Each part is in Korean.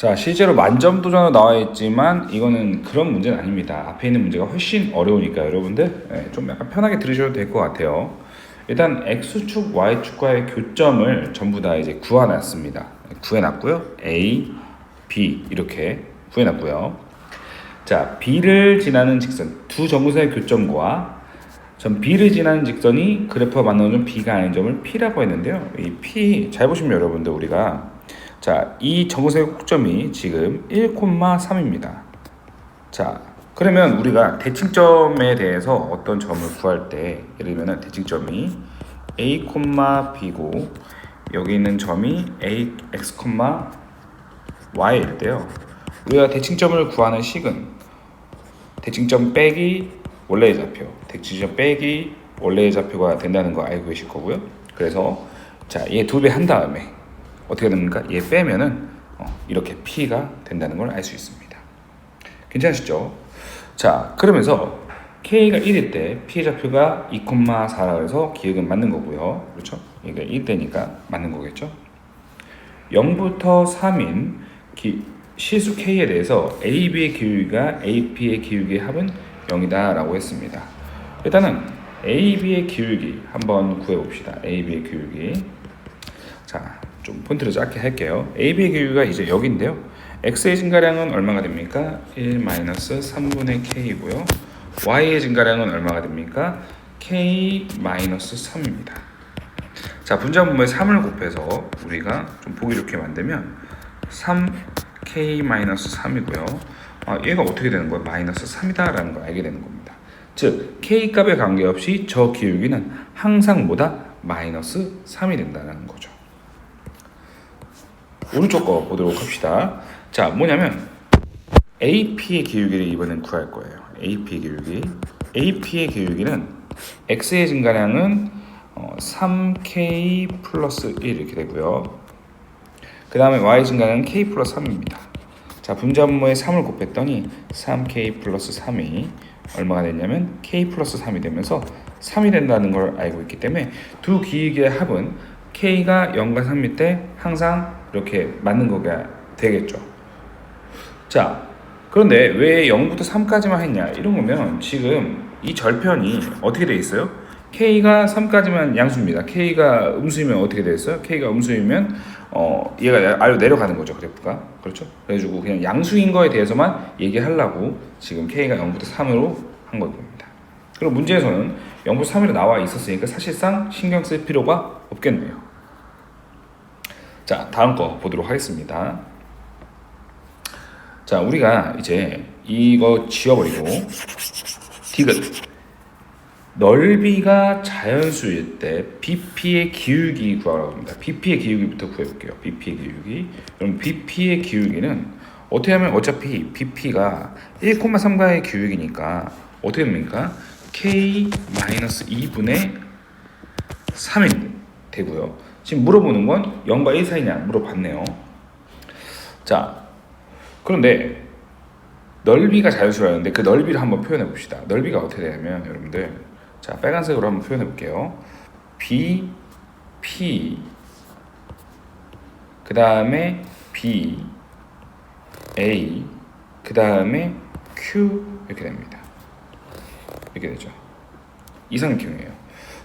자, 실제로 만점 도전으로 나와 있지만 이거는 그런 문제는 아닙니다. 앞에 있는 문제가 훨씬 어려우니까 여러분들 예, 좀 약간 편하게 들으셔도 될 것 같아요. 일단 x축, y축과의 교점을 전부 다 이제 구해놨습니다. 구해놨고요. a, b 이렇게 구해놨고요. 자, b를 지나는 직선 두 점근선의 교점과 전 b를 지나는 직선이 그래프와 만나는 점 b가 아닌 점을 p라고 했는데요. 이 p 잘 보시면 여러분들 우리가 자, 이 정선의 꼭점이 지금 1,3입니다. 자, 그러면 우리가 대칭점에 대해서 어떤 점을 구할 때 예를 들면 대칭점이 a, b고 여기 있는 점이 a, x, y일 때요. 우리가 대칭점을 구하는 식은 대칭점 빼기 원래의 좌표, 대칭점 빼기 원래의 좌표가 된다는 거 알고 계실 거고요. 그래서 자, 얘 두 배 한 다음에 어떻게 됩니까? 얘 빼면은 어, 이렇게 p가 된다는 걸 알 수 있습니다. 괜찮으시죠? 자, 그러면서 k가 1일 때 좌표가 2,4라 해서 기억은 맞는 거고요. 그렇죠? 얘가 1대니까 맞는 거겠죠? 0부터 3인 기, 시수 k에 대해서 ab의 기울기가 ap의 기울기의 합은 0이다 라고 했습니다. 일단은 ab의 기울기 한번 구해봅시다. ab의 기울기. 자, 좀 폰트를 작게 할게요. AB의 기울기가 이제 여기인데요. X의 증가량은 얼마가 됩니까? 1-3분의 K이고요. Y의 증가량은 얼마가 됩니까? K-3입니다. 자, 분자분모에 3을 곱해서 우리가 좀 보기 좋게 만들면 3K-3이고요. 아, 얘가 어떻게 되는 거예요? 마이너스 3이다라는 걸 알게 되는 겁니다. 즉, K 값에 관계없이 저 기울기는 항상 뭐다? 마이너스 3이 된다는 거죠. 오른쪽 거 보도록 합시다. 자, 뭐냐면 AP의 기울기를 이번엔 구할 거예요. AP의 기울기. AP의 기울기는 X의 증가량은 어, 3K 플러스 1 이렇게 되고요. 그 다음에 Y 증가량은 K 플러스 3입니다. 자, 분자분모에 3을 곱했더니 3K 플러스 3이 얼마가 됐냐면 K 플러스 3이 되면서 3이 된다는 걸 알고 있기 때문에 두 기울기의 합은 K가 0과 3일 때 항상 이렇게 맞는 거가 되겠죠. 자, 그런데 왜 0부터 3까지만 했냐? 이런 거면 지금 이 절편이 어떻게 돼 있어요? K가 3까지만 양수입니다. K가 음수이면 어떻게 돼 있어요? K가 음수이면 어 얘가 아래로 내려가는 거죠 그래프가 그렇죠? 그래가지고 그냥 양수인 거에 대해서만 얘기하려고 지금 K가 0부터 3으로 한 겁니다. 그리고 문제에서는 0부터 3으로 나와 있었으니까 사실상 신경 쓸 필요가 없겠네요. 자, 다음 거 보도록 하겠습니다. 자, 우리가 이제 이거 지워버리고 디귿 넓이가 자연수일 때 BP의 기울기 구하라고 합니다. BP의 기울기부터 구해볼게요. BP의 기울기. 그럼 BP의 기울기는 어떻게 하면 어차피 BP가 1,3가의 기울기니까 어떻게 됩니까? K-2분의 3이 되고요. 지금 물어보는 건 0과 1 사이냐 물어봤네요. 자, 그런데 넓이가 자연수라는데 그 넓이를 한번 표현해 봅시다. 넓이가 어떻게 되냐면 여러분들 자 빨간색으로 한번 표현해 볼게요. B, P 그 다음에 B, A 그 다음에 Q 이렇게 됩니다. 이렇게 되죠. 이상형이에요.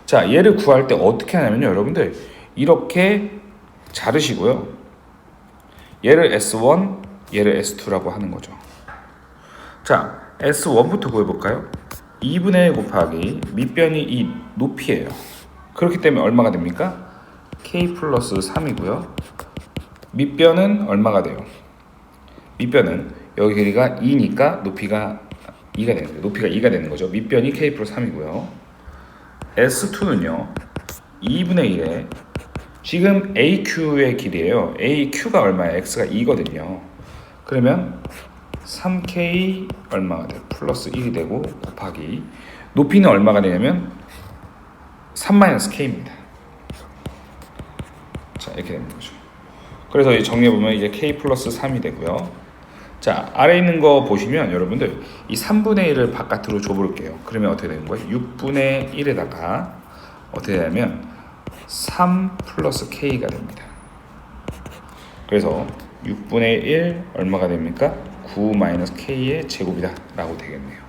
자 얘를 구할 때 어떻게 하냐면요 여러분들 이렇게 자르시고요. 얘를 S1, 얘를 S2라고 하는 거죠. 자, S1부터 구해볼까요? 2분의 1 곱하기 밑변이 이 높이에요. 그렇기 때문에 얼마가 됩니까? K 플러스 3이고요. 밑변은 얼마가 돼요? 밑변은 여기 길이가 2니까 높이가 2가 되는 거예요. 높이가 2가 되는 거죠. 밑변이 K 플러스 3이고요. S2는요. 2분의 1에 지금 AQ의 길이에요. AQ가 얼마예요? X가 2거든요. 그러면 3K 얼마가 돼요? 플러스 1이 되고 곱하기 높이는 얼마가 되냐면 3-K입니다. 자 이렇게 되는 거죠. 그래서 이 정리해보면 이제 K 플러스 3이 되고요. 자 아래 있는 거 보시면 여러분들 이 3분의 1을 바깥으로 줘볼게요. 그러면 어떻게 되는 거예요? 6분의 1에다가 어떻게 되냐면 3 플러스 K가 됩니다. 그래서 6분의 1 얼마가 됩니까? 9 마이너스 k의 제곱이다 라고 되겠네요.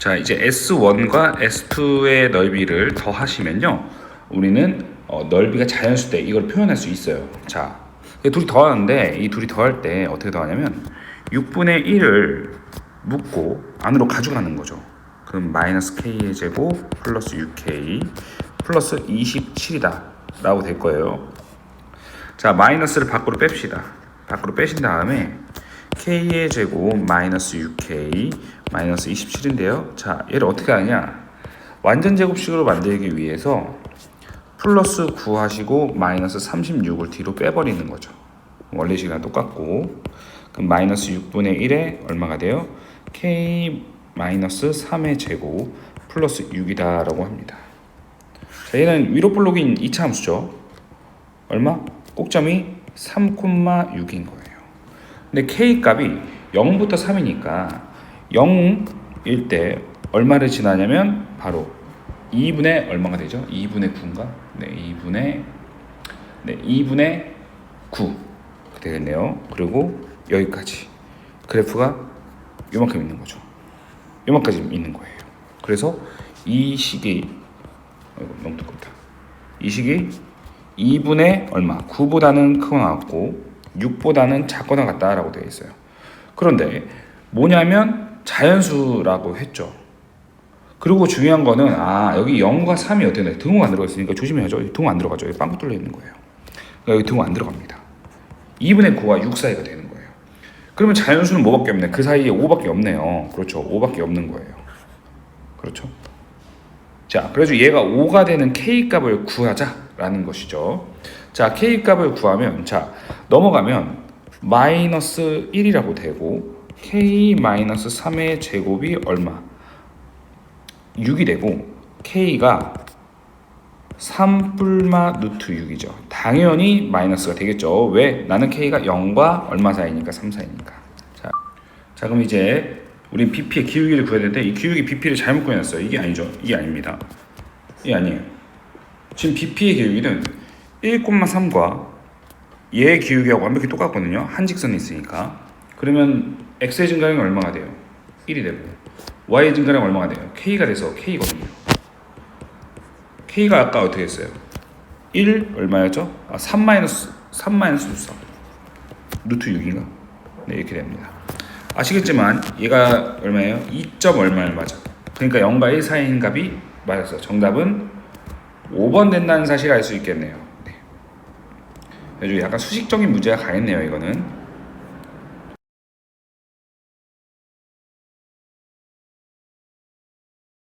자 이제 S1과 S2의 넓이를 더하시면요 우리는 어, 넓이가 자연수 때 이걸 표현할 수 있어요 자이 둘이 더하는데 이 둘이 더할 때 어떻게 더하냐면 6분의 1을 묶고 안으로 가져가는 거죠 그럼 마이너스 k의 제곱 플러스 6k 플러스 27이다 라고 될 거예요. 자 마이너스를 밖으로 뺍시다. 밖으로 빼신 다음에 k의 제곱 마이너스 6k 마이너스 27인데요. 자 얘를 어떻게 하냐? 완전 제곱식으로 만들기 위해서 플러스 9 하시고 마이너스 36을 뒤로 빼버리는 거죠. 원래식이랑 똑같고. 그럼 마이너스 6분의 1에 얼마가 돼요? k 마이너스 3의 제곱 플러스 6이다 라고 합니다 자 얘는 위로 볼록인 2차 함수죠 얼마? 꼭점이 3,6인 거예요 근데 k 값이 0부터 3이니까 0일 때 얼마를 지나냐면 바로 2분의 얼마가 되죠? 2분의 9인가? 네, 2분의 네, 2분의 9 되겠네요. 그리고 여기까지 그래프가 요만큼 있는 거죠. 요만까지 있는 거예요. 그래서 이 식이 너무 두껍다. 이 식이 2분의 얼마? 9보다는 크거 나왔고 6보다는 작거 나갔다라고 되어 있어요. 그런데 뭐냐면 자연수라고 했죠. 그리고 중요한 거는 아 여기 0과 3이 어떻게 돼? 등호가 안 들어가 있으니까 조심해야죠. 등호 안 들어가죠. 여기 빵꾸 뚫려 있는 거예요. 그러니까 여기 등호 안 들어갑니다. 2분의 9와 6 사이가 되는 거예요. 그러면 자연수는 뭐밖에 없네? 그 사이에 5밖에 없네요. 그렇죠. 5밖에 없는 거예요. 그렇죠. 자, 그래서 얘가 5가 되는 k 값을 구하자라는 것이죠. 자, k 값을 구하면 자 넘어가면 마이너스 1이라고 되고 k 마이너스 3의 제곱이 얼마? 6이 되고 k가 3 뿔마 루트 6이죠. 당연히 마이너스가 되겠죠. 왜? 나는 k가 0과 얼마 사이니까 3 사이니까. 자, 자 그럼 이제 우리 BP의 기울기를 구해야 되는데 이 기울기 BP를 잘못 구해놨어요. 이게 아니죠. 이게 아닙니다. 이게 아니에요. 지금 BP의 기울기는 1,3과 얘의 기울기하고 완벽히 똑같거든요. 한 직선이 있으니까. 그러면 x의 증가량이 얼마가 돼요? 1이 되고 y의 증가량 얼마가 돼요? k가 돼서 k거든요. k가 아까 어떻게 했어요? 1 얼마였죠? 아, 3 마이너스 3 마이너스 3 루트 6인가? 네 이렇게 됩니다. 아시겠지만 얘가 얼마예요? 2점 얼마 얼마죠? 그러니까 0과 1 사이인 값이 맞았어. 정답은 5번 된다는 사실을 알수 있겠네요. 네. 약간 수식적인 문제가 가겠네요 이거는.